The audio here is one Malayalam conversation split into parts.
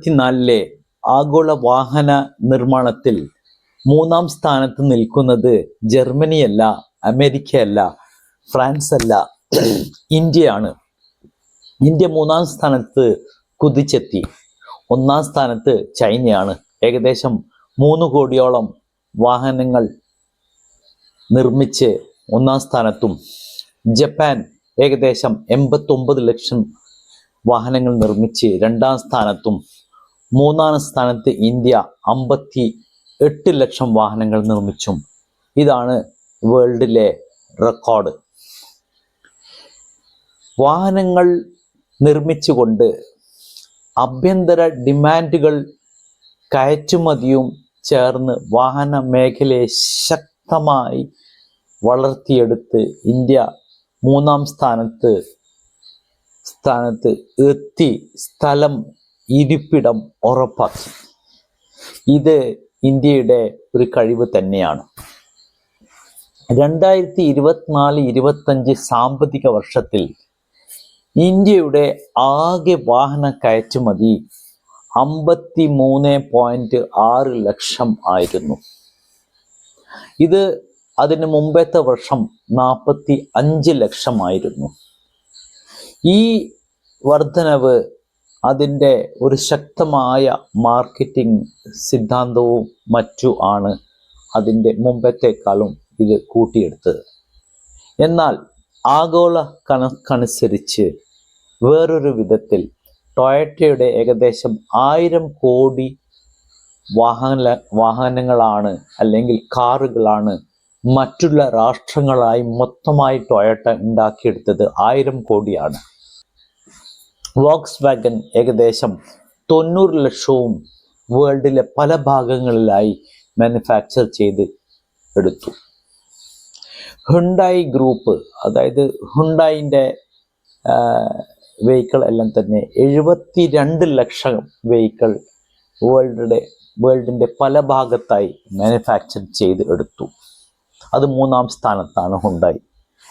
ഇരുപത്തിനാലിലെ ആഗോള വാഹന നിർമ്മാണത്തിൽ മൂന്നാം സ്ഥാനത്ത് നിൽക്കുന്നത് ജർമ്മനിയല്ല അമേരിക്കയല്ല ഫ്രാൻസ് അല്ല ഇന്ത്യയാണ്. ഇന്ത്യ മൂന്നാം സ്ഥാനത്ത് കുതിച്ചെത്തി. ഒന്നാം സ്ഥാനത്ത് ചൈനയാണ്. ഏകദേശം മൂന്ന് കോടിയോളം വാഹനങ്ങൾ നിർമ്മിച്ച് ഒന്നാം സ്ഥാനത്തും. ജപ്പാൻ ഏകദേശം എൺപത്തൊമ്പത് ലക്ഷം വാഹനങ്ങൾ നിർമ്മിച്ച് രണ്ടാം സ്ഥാനത്തും. മൂന്നാം സ്ഥാനത്ത് ഇന്ത്യ അമ്പത്തി എട്ട് ലക്ഷം വാഹനങ്ങൾ നിർമ്മിച്ചും. ഇതാണ് വേൾഡിലെ റെക്കോർഡ്. വാഹനങ്ങൾ നിർമ്മിച്ചുകൊണ്ട് ആഭ്യന്തര ഡിമാൻഡുകൾ കയറ്റുമതിയും ചേർന്ന് വാഹന മേഖലയെ ശക്തമായി വളർത്തിയെടുത്ത് ഇന്ത്യ മൂന്നാം സ്ഥാനത്ത് സ്ഥാനത്ത് എത്തി സ്ഥലം ഇരിപ്പിടം ഉറപ്പാക്കി. ഇത് ഇന്ത്യയുടെ ഒരു കഴിവ് തന്നെയാണ്. രണ്ടായിരത്തി ഇരുപത്തിനാല് ഇരുപത്തഞ്ച് സാമ്പത്തിക വർഷത്തിൽ ഇന്ത്യയുടെ ആകെ വാഹന കയറ്റുമതി അമ്പത്തി മൂന്ന് പോയിന്റ് ആറ് ലക്ഷം ആയിരുന്നു. ഇത് അതിന് മുമ്പത്തെ വർഷം നാൽപ്പത്തി അഞ്ച് ലക്ഷമായിരുന്നു ഈ വർധനവ് അതിന്റെ ഒരു ശക്തമായ മാർക്കറ്റിംഗ് സിദ്ധാന്തവും മറ്റു ആണ് അതിന്റെ മുമ്പത്തേക്കാളും ഇത് കൂട്ടിയെടുത്തത്. എന്നാൽ ആഗോള കണക്കനുസരിച്ച് വേറൊരു വിധത്തിൽ ടൊയറ്റയുടെ ഏകദേശം ആയിരം കോടി വാഹന വാഹനങ്ങളാണ് അല്ലെങ്കിൽ കാറുകളാണ് മറ്റുള്ള രാഷ്ട്രങ്ങളായി മൊത്തമായി ടൊയറ്റ ഉണ്ടാക്കിയെടുത്തത് ആയിരം കോടിയാണ്. വോക്സ് വാഗൻ ഏകദേശം തൊണ്ണൂറ് ലക്ഷവും വേൾഡിലെ പല ഭാഗങ്ങളിലായി മാനുഫാക്ചർ ചെയ്ത് എടുത്തു. ഹുണ്ടായി ഗ്രൂപ്പ് അതായത് ഹുണ്ടായിന്റെ വെഹിക്കിൾ എല്ലാം തന്നെ എഴുപത്തി രണ്ട് ലക്ഷം വെഹിക്കിൾ വേൾഡിന്റെ വേൾഡിന്റെ പല ഭാഗത്തായി മാനുഫാക്ചർ ചെയ്ത് എടുത്തു. അത് മൂന്നാം സ്ഥാനത്താണ് ഹുണ്ടായി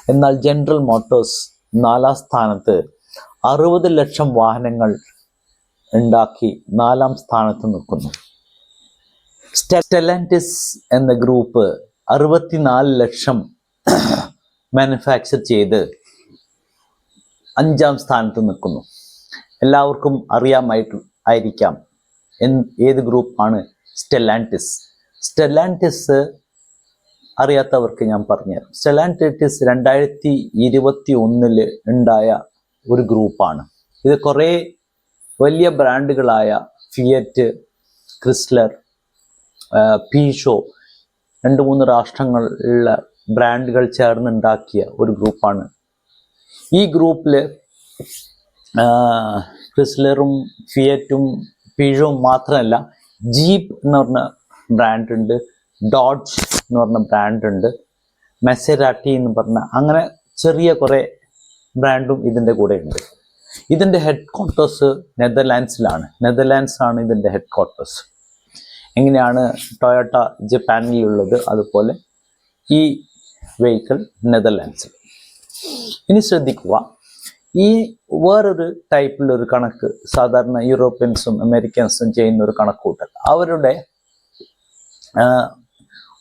എന്നാൽ ജനറൽ മോട്ടോഴ്സ് നാലാം സ്ഥാനത്ത് അറുപത് ലക്ഷം വാഹനങ്ങൾ ഉണ്ടാക്കി നാലാം സ്ഥാനത്ത് നിൽക്കുന്നു. സ്റ്റെലന്റിസ് എന്ന ഗ്രൂപ്പ് അറുപത്തിനാല് ലക്ഷം മാനുഫാക്ചർ ചെയ്ത് അഞ്ചാം സ്ഥാനത്ത് നിൽക്കുന്നു. എല്ലാവർക്കും അറിയാമായിട്ട് ആയിരിക്കാം ഏത് ഗ്രൂപ്പാണ് സ്റ്റെലാന്റിസ് സ്റ്റെലാന്റിസ് അറിയാത്തവർക്ക് ഞാൻ പറഞ്ഞുതരാം. സ്റ്റെലാന്റിസ് രണ്ടായിരത്തി ഇരുപത്തി ഒന്നിൽ ഉണ്ടായ ഒരു ഗ്രൂപ്പാണ്. ഇത് കുറേ വലിയ ബ്രാൻഡുകളായ ഫിയറ്റ് ക്രിസ്ലർ പീഷോ രണ്ട് മൂന്ന് രാഷ്ട്രങ്ങളിലുള്ള ബ്രാൻഡുകൾ ചേർന്നുണ്ടാക്കിയ ഒരു ഗ്രൂപ്പാണ്. ഈ ഗ്രൂപ്പിൽ ക്രിസ്ലറും ഫിയറ്റും പീഷോവും മാത്രമല്ല ജീപ്പ് എന്ന് പറഞ്ഞ ബ്രാൻഡ് ഉണ്ട് ഡോഡ്ജ് എന്ന് പറഞ്ഞ ബ്രാൻഡ് ഉണ്ട് എന്ന് പറഞ്ഞ അങ്ങനെ ചെറിയ കുറേ ബ്രാൻഡും ഇതിന്റെ കൂടെ ഉണ്ട് ഇതിന്റെ ഹെഡ് ക്വാർട്ടേഴ്സ് നെതർലാൻഡ്സിലാണ്. നെതർലാൻഡ്സ് ആണ് ഇതിന്റെ ഹെഡ് ക്വാർട്ടേഴ്സ് എങ്ങനെയാണ് ടൊയോട്ട ജപ്പാനിലുള്ളത്? അതുപോലെ ഈ വെഹിക്കിൾ നെതർലാൻഡ്സിൽ. ഇനി ശ്രദ്ധിക്കുക ഈ വേറൊരു ടൈപ്പിലൊരു കണക്ക് സാധാരണ യൂറോപ്യൻസും അമേരിക്കൻസും ചെയ്യുന്ന ഒരു കണക്കൂട്ടൽ. അവരുടെ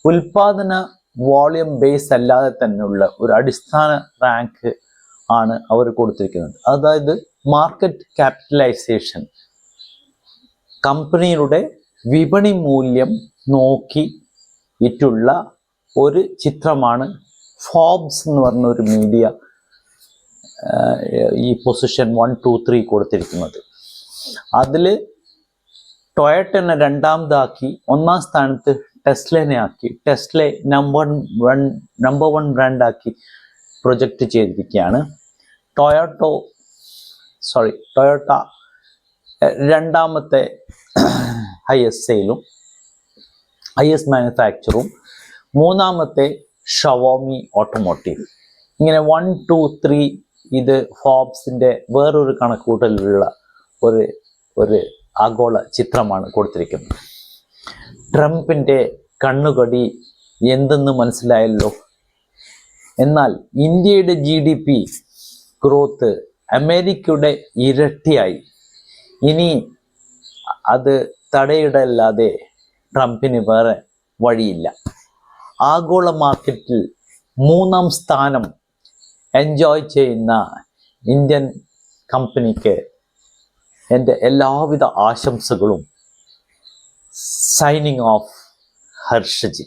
ഉൽപാദന വോളിയം ബേസ് അല്ലാതെ തന്നെയുള്ള ഒരു അടിസ്ഥാന റാങ്ക് ആണ് അവർ കൊടുത്തിരിക്കുന്നത്. അതായത് മാർക്കറ്റ് ക്യാപിറ്റലൈസേഷൻ കമ്പനിയുടെ വിപണി മൂല്യം നോക്കി ഇട്ടുള്ള ഒരു ചിത്രമാണ് ഫോബ്സ് എന്ന് പറഞ്ഞ ഒരു മീഡിയ ഈ പൊസിഷൻ വൺ ടു ത്രീ കൊടുത്തിരിക്കുന്നത്. അതിൽ ടൊയറ്റനെ രണ്ടാമതാക്കി ഒന്നാം സ്ഥാനത്ത് ടെസ്ലനെ ആക്കി ടെസ്ലെ നമ്പർ വൺ നമ്പർ വൺ ബ്രാൻഡാക്കി പ്രൊജക്റ്റ് ചെയ്തിരിക്കുകയാണ്. ടൊയോട്ടോ സോറി ടൊയോട്ട രണ്ടാമത്തെ രണ്ടാമത്തെ എസ് സെയിലും എസ് മാനുഫാക്ചറും മൂന്നാമത്തെ ഷവോമി ഓട്ടോമോട്ടീവ് ഇങ്ങനെ വൺ ടു ത്രീ ഇത് ഫോബ്സിന്റെ വേറൊരു കണക്കൂട്ടലിലുള്ള ഒരു ഒരു ആഗോള ചിത്രമാണ് കൊടുത്തിരിക്കുന്നത്. ട്രംപിന്റെ കണ്ണുകടി എന്തെന്ന് മനസ്സിലായല്ലോ? എന്നാൽ ഇന്ത്യയുടെ ജി ഡി പി ഗ്രോത്ത് അമേരിക്കയുടെ ഇരട്ടിയായി. ഇനി അത് തടയിടല്ലാതെ ട്രംപിന് വേറെ വഴിയില്ല. ആഗോള മാർക്കറ്റിൽ മൂന്നാം സ്ഥാനം എൻജോയ് ചെയ്യുന്ന ഇന്ത്യൻ കമ്പനിക്ക് എന്റെ എല്ലാവിധ ആശംസകളും. Signing off Harshaji.